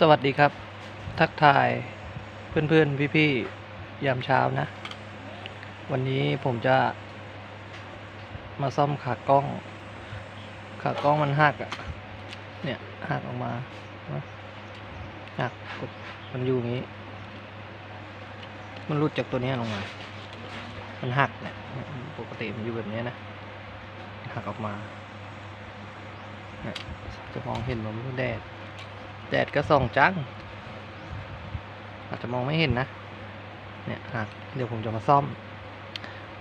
สวัสดีครับ ทักทายเพื่อนๆ พี่ๆ ยามเช้านะ วันนี้ผมจะ มาซ่อมขากล้อง ขากล้องมันหักอะ่ะ เนี่ยหักออกมานะหักมันอยู่อย่างนี้ มันรุดจากตัวนี้ลงมา มันหักเนี่ยปกติมันอยู่แบบนี้นะหักออกมาเนี่ยจะมองเห็นมันแดด ดดก็ส่องจัง อาจจะมองไม่เห็นนะ เนี่ยหักเดี๋ยวผมจะมาซ่อม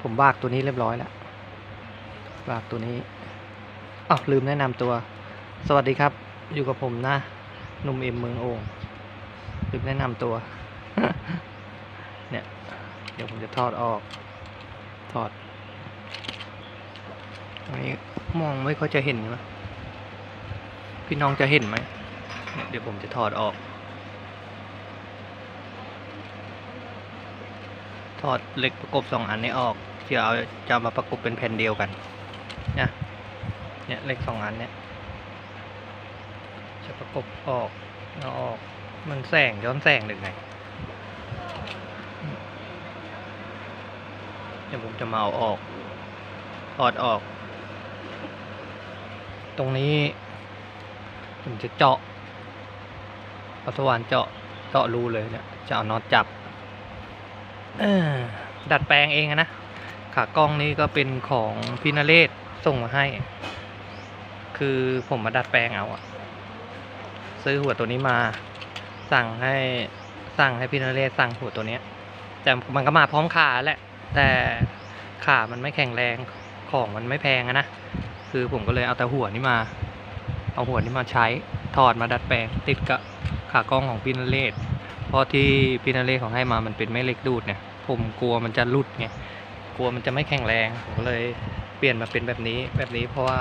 ผมบากตัวนี้เรียบร้อยแล้วบากตัวนี้อ้าวลืมแนะนำตัว สวัสดีครับ อยู่กับผมนะหนุ่มเอ็มเมืองโอ่งลืมแนะนำตัว เนี่ย เดี๋ยวผมจะทอดออกถอดตรงนี้มองไม่ค่อยจะเห็นนะพี่น้องจะเห็นไหม เดี๋ยวผมจะถอดออก ถอดเหล็กประกบสองอันนี้ออกที่เอาจะเอามาประกบเป็นแผ่นเดียวกันนะเนี่ยเหล็กสองอันเนี่ยจะประกบออกเอาออก มันแสงย้อนแสงหรือไงเดี๋ยวผมจะมาเอาออก ถอดออก ตรงนี้ ผมจะเจาะ เอาสว่านเจาะเจาะรูเลยเนี่ยจะเอาน็อตจับดัดแปลงเองนะขากล้องนี้ก็เป็นของพินาเลศส่งมาให้ คือผมมาดัดแปลงเอาอะซื้อหัวตัวนี้มา สั่งให้สั่งให้พินาเลศสั่งหัวตัวเนี้ยแต่มันก็มาพร้อมขาแหละ แต่ขามันไม่แข็งแรงของมันไม่แพงนะคือผมก็เลยเอาแต่หัวนี้มา เอาหัวนี้มาใช้ถอดมาดัดแปลงติดกับ ขากล้องของพินาเลศเพราะที่พินาเลศของให้มามันเป็นแม่เหล็กดูดเนี่ย ผมกลัวมันจะหลุดไงกลัวมันจะไม่แข็งแรงผมก็เลยเปลี่ยนมาเป็นแบบนี้แบบนี้เพราะว่า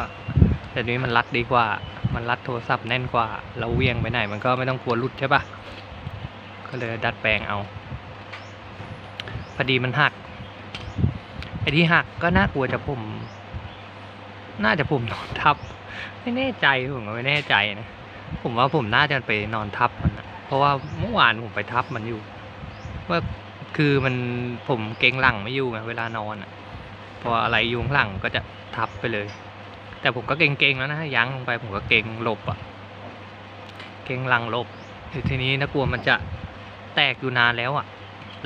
แบบนี้มันรัดดีกว่า มันรัดโทรศัพท์แน่นกว่า เราเวียงไปไหนมันก็ไม่ต้องกลัวหลุดใช่ปะก็เลยดัดแปลงเอาพอดีมันหักไอ้ที่หักก็น่ากลัวจะผม น่าจะผมนอนทับ ไม่แน่ใจผมก็ไม่แน่ใจนะ ผมว่าผมน่าจะไปนอนทับมันนะเพราะว่าเมื่อวานผมไปทับมันอยู่ ว่าคือมันผมเกงหลังไม่อยู่ไงเวลานอนอะพออะไรอยู่ข้างหลังก็จะทับไปเลย แต่ผมก็เกรงๆแล้วนะยั้งลงไปผมก็เกงหลบอะ เกงหลังหลบทีนี้นะกลัวมันจะแตกอยู่นานแล้วอะ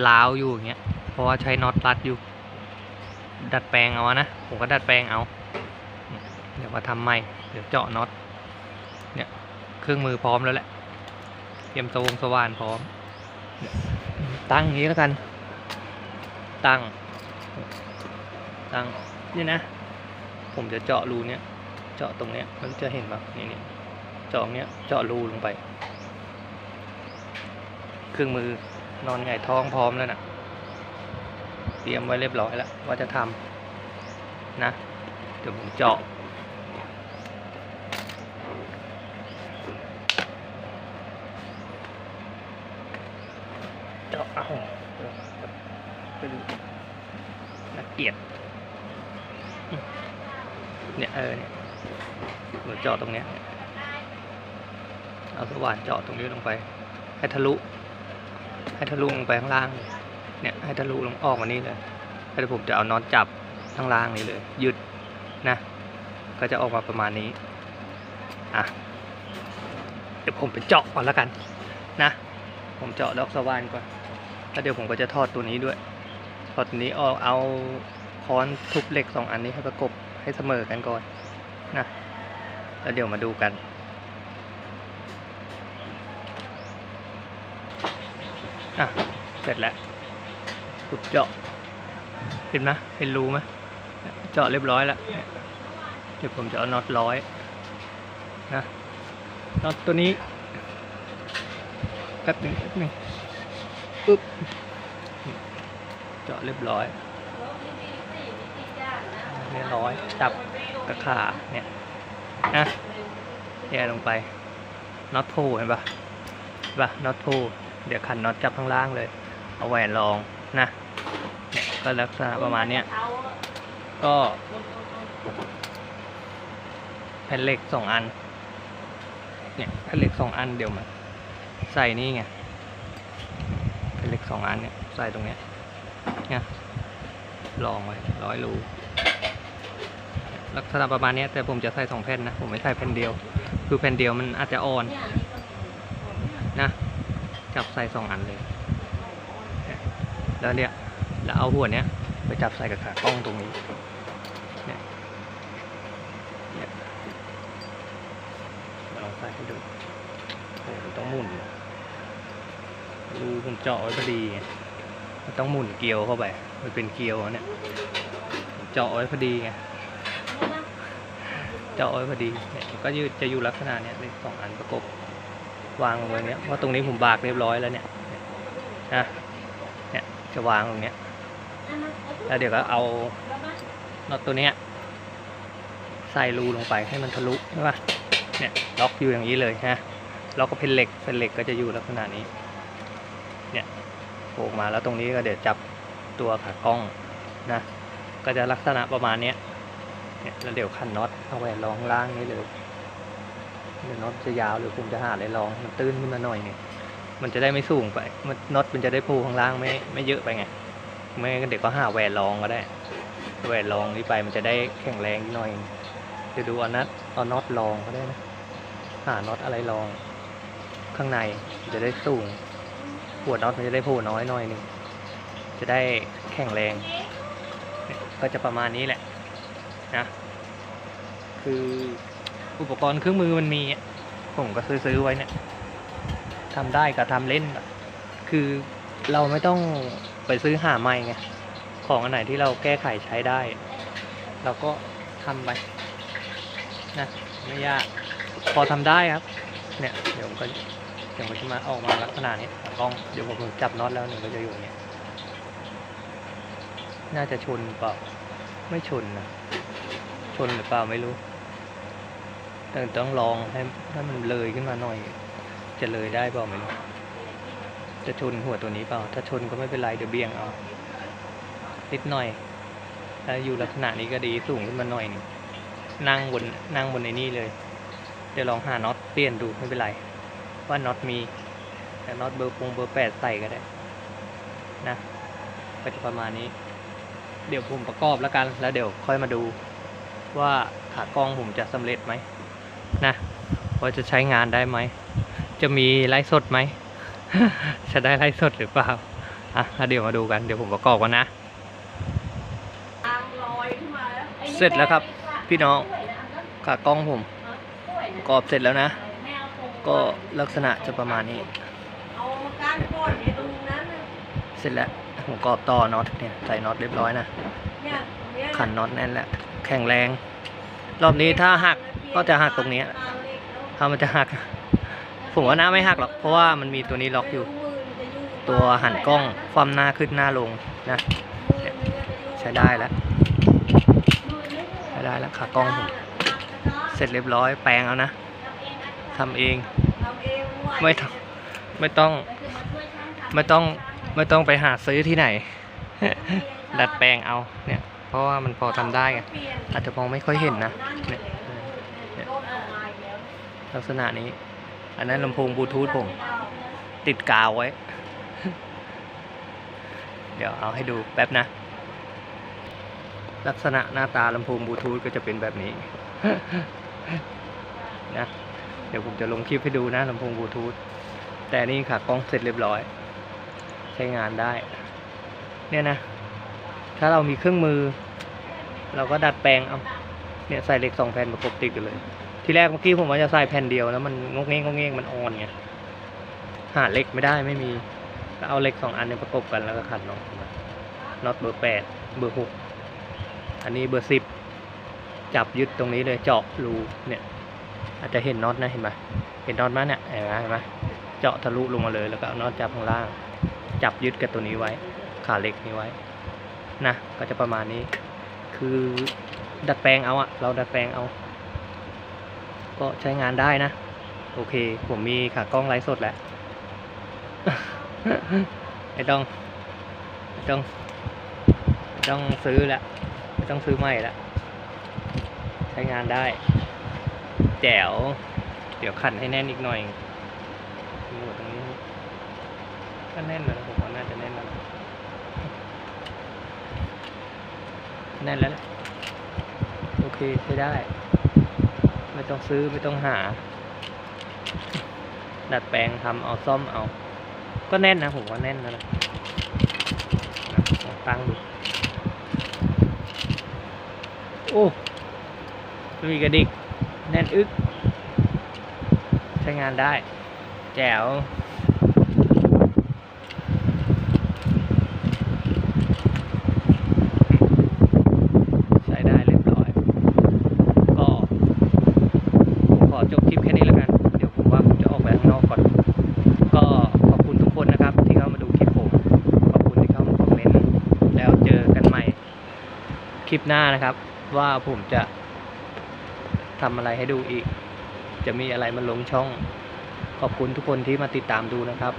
ล้าวอยู่อย่างเงี้ยเพราะว่าใช้น็อตรัดอยู่ ดัดแปลงเอาอะนะผมก็ดัดแปลงเอา เดี๋ยวมาทำใหม่เดี๋ยวเจาะน็อต เครื่องมือพร้อมแล้วแหละ เตรียมสวงสว่านพร้อมเนี่ยตั้งอย่างนี้แล้วกัน ตั้ง ตั้งนี่นะ ผมจะเจาะรูเนี้ย เจาะตรงเนี้ยมันจะเห็นปะนี่นี่เจาะเนี้ย เจาะรูลงไป เครื่องมือนอนหงายท้องพร้อมแล้วนะเตรียมไว้เรียบร้อยแล้วว่าจะทำนะ เดี๋ยวผมเจาะ เจาะเปดูน่าเกียดเนี่ยเออเนี่ยเหมือนเจาะตรงเนี้ยเอาสว่านเจาะตรงนี้ลงไป ให้ทะลุ ให้ทะลุลงไปข้างล่าง เนี่ย ให้ทะลุลงออกมานี่เลยแล้วผมจะเอาน็อตจับข้างล่างนี้เลย ยึดนะ ก็จะออกมาประมาณนี้ อะ เดี๋ยวผมไปเจาะก่อนแล้วกัน นะ ผมเจาะดอกสว่านก่อน แล้วเดี๋ยวผมก็จะทอดตัวนี้ด้วย ทอดตัวนี้ออกเอาค้อนทุบเหล็กสองอันนี้ให้ประกบให้เสมอกันก่อนนะแล้วเดี๋ยวมาดูกันอะเสร็จแล้วขุดเจาะเห็นไหมเห็นรูไหมเจาะเรียบร้อยแล้วเดี๋ยวผมจะเอาน็อตร้อยนะน็อตตัวนี้แป๊บหนึ่งแป๊บหนึ่ง ปึ๊บเจาะเรียบร้อยเรียบร้อยจับกระขาเนี่ยนะแย่ลงไปน็อตโพเห็นปะปะน็อตโพเดี๋ยวขันน็อตจับข้างล่างเลย เอาแหวนรองนะเนี่ยก็ลักษณะประมาณเนี้ยก็แผ่นเหล็กสองอันเนี่ยแผ่นเหล็กสองอันเดี๋ยวมาใส่นี่ไง สองอันเนี่ยใส่ตรงเนี้ยนี่ลองไว้ร้อยรูลักษณะประมาณนี้แต่ผมจะใส่สองแผ่นนะ ผมไม่ใส่แผ่นเดียว คือแผ่นเดียวมันอาจจะอ่อนนะจับใส่สองอันเลย แล้วเนี่ยแล้วเอาหัวเนี้ยไปจับใส่กับขากล้องตรงนี้เนี่ยเนี่ยเดี๋ยวลองใส่ให้ดูโอ้โหต้องหมุน รูผมเจาะไว้พอดีมันต้องหมุนเกลียวเข้าไป มันเป็นเกลียวเนี่ยเจาะไว้พอดีไงเจาะไว้พอดีเนี่ยมันก็ยืดจะอยู่ลักษณะเนี้ยสองอันประกบวางลงไว้เนี้ยเพราะตรงนี้ผมบากเรียบร้อยแล้วเนี่ยนะเนี่ยจะวางตรงเนี้ยแล้วเดี๋ยวก็เอาน็อตตัวเนี้ยใส่รูลงไปให้มันทะลุใช่ปะเนี่ยล็อกอยู่อย่างนี้เลยฮะล็อกก็เป็นเหล็กเป็นเหล็กก็จะอยู่ลักษณะนี้ ผล่มาแล้วตรงนี้ก็เดี๋ยวจับตัวขากล้องนะ ก็จะลักษณะประมาณนี้เนี่ยแล้วเดี๋ยวขันน็อตเอาไว้รองล่างนี้เลยเดี๋ยวน็อตจะยาวหรือผมจะหาอะไรรองมันตื้นขึ้นมาหน่อยนึงมันจะได้ไม่สูงไปมันน็อตมันจะได้พูข้างล่างไม่ไม่เยอะไปไงไม่งั้นเดี๋ยวก็หาแหวนรองก็ได้แหวนรองนี้ไปมันจะได้แข็งแรงนิดหน่อยเดี๋ยวดูเอาน็อตเอาน็อตรองก็ได้นะหาน็อตอะไรรองข้างในจะได้สูง หัวน็อตมันจะได้โผล่น้อยหน่อยหนึงจะได้แข็งแรง ก็จะประมาณนี้แหละนะคืออุปกรณ์เครื่องมือมันมีผมก็ซื้อๆไว้เนี่ยทำได้กับทำเล่น คือเราไม่ต้องไปซื้อหาใหม่ไงของอันไหนที่เราแก้ไขใช้ได้ เราก็ทำไปนะไม่ยากพอทำได้ครับ เนี่ยเดี๋ยวผมก็ เดี๋ยวมันจะมาออกมาลักษณะนี้กล้องเดี๋ยวผมจับน็อตแล้วหนึ่งก็จะอยู่เนี้ยน่าจะชนเปล่าไม่ชนนะชนหรือเปล่าไม่รู้แต่ต้องลองให้ให้มันเลยขึ้นมาหน่อย จะเลยได้เปล่าไม่รู้จะชนหัวตัวนี้เปล่า ถ้าชนก็ไม่เป็นไรเดี๋ยวเบี่ยงเอานิดหน่อยถ้าอยู่ลักษณะนี้ก็ดีสูงขึ้นมาหน่อยนึงนั่งบนนั่งบนในนี้เลย เดี๋ยวลองหาน็อตเปลี่ยนดูไม่เป็นไร ว่าน็อตมีแต่น็อตเบอร์ปงเบอร์แปดใส่ก็ได้นะก็จะประมาณนี้ เดี๋ยวผมประกอบแล้วกัน แล้วเดี๋ยวค่อยมาดูว่าขากล้องผมจะสำเร็จไหมนะว่าจะใช้งานได้ไหม จะมีไลฟ์สดไหม จะได้ไลฟ์สดหรือเปล่า อะแล้วเดี๋ยวมาดูกัน เดี๋ยวผมประกอบกันนะทางลอยขึ้นมาแล้วไอ้นี่เสร็จแล้วครับม่ไม่พี่น้องกล้วยะขากล้องผมกล้วยปนะระกอบเสร็จแล้วนะไม่เอาตรง ก็ลักษณะจะประมาณนี้เอามากานก้อนเนี่ยตรงนั้นเสร็จแล้วผมปรอบต่อน็อตเนี่ยใส่น็อตเรียบร้อยนะขันน็อตแน่นแล้วแข็งแรง รอบนี้ถ้าหักก็จะหักตรงนี้ถ้ามันจะหัก ผมว่าน่าไม่หักหรอกเพราะว่ามันมีตัวนี้ล็อกอยู่ ตัวหันกล้องความหน้าขึ้นหน้าลงนะใช้ได้แล้วใช้ได้แล้วขากล้องผมเสร็จเรียบร้อยแปลงเอานะ ทำเองไม่ต้องไม่ต้องไม่ต้องไม่ต้องไปหาซื้อที่ไหน ดัดแปลงเอาเนี่ย เพราะว่ามันพอทำได้ไงอาจจะมองไม่ค่อยเห็นนะเนี่ยเนี่ยลักษณะนี้ อันนั้นลำโพงบลูทูธผม ติดกาวไว้ เดี๋ยวเอาให้ดูแป๊บนะ ลักษณะหน้าตาลำโพงบลูทูธก็จะเป็นแบบนี้นะ เดี๋ยวผมจะลงคลิปให้ดูนะลำโพงบลูทูธแต่นี่ค่ะกล้องเสร็จเรียบร้อย ใช้งานได้ เนี่ยนะ ถ้าเรามีเครื่องมือ เราก็ดัดแปลงเอาเนี่ยใส่เหล็กสองแผ่นประกบติดกันเลย ทีแรกเมื่อกี้ผมว่าจะใส่แผ่นเดียวแล้วมันงกเง้งงกเง้งมันอ่อนไงหาเหล็กไม่ได้ไม่มีก็เอาเหล็กสองอันเนี่ยประกบกันแล้วก็ขันน็อตน็อตเบอร์แปดเบอร์หกอันนี้เบอร์สิบจับยึดตรงนี้เลยเจาะรูเนี่ย อาจจะเห็นน็อตนะเห็นไหมเห็นน็อตไหมเนี่ยเห็นไหมเห็นไหมเจาะทะลุลงมาเลยแล้วก็เอาน็อตจับข้างล่าง จับยึดกับตัวนี้ไว้ ขาเหล็กนี้ไว้นะก็จะประมาณนี้ คือดัดแปลงเอาอะเราดัดแปลงเอา ก็ใช้งานได้นะ โอเค ผมมีขากล้องไลฟ์สดแหล้วไม่ต้องไม่ต้องไม่ต้องซื้อล้วไม่ต้องซื้อใหม่ล้วใช้งานได้ จ๋ว เดี๋ยวขันให้แน่นอีกหน่อยหนวดตรงนี้ก็แน่นแล้วนะผมว่าน่าจะแน่นแล้ว แน่นแล้ว โอเคใช้ได้ ไม่ต้องซื้อไม่ต้องหา ดัดแปลงทำเอาซ่อมเอา ก็แน่นนะผมว่าแน่นแล้วนะตั้งดูโอ้ไม่มีกระดิก แน่นอึกใช้งานได้ แจ๋วใช้ได้เรียบร้อยก็ผมขอจบคลิปแค่นี้แล้วกัน เดี๋ยวผมว่าผมจะออกไปข้างนอกก่อน ก็ขอบคุณทุกคนนะครับ ที่เข้ามาดูคลิปผม ขอบคุณที่เข้ามาคอมเมนต์ แล้วเจอกันใหม่คลิปหน้านะครับ ว่าผมจะ ทำอะไรให้ดูอีก จะมีอะไรมาลงช่อง ขอบคุณทุกคนที่มาติดตามดูนะครับ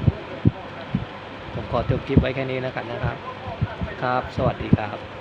ผมขอจบคลิปไว้แค่นี้นะครับนะครับ ครับ สวัสดีครับ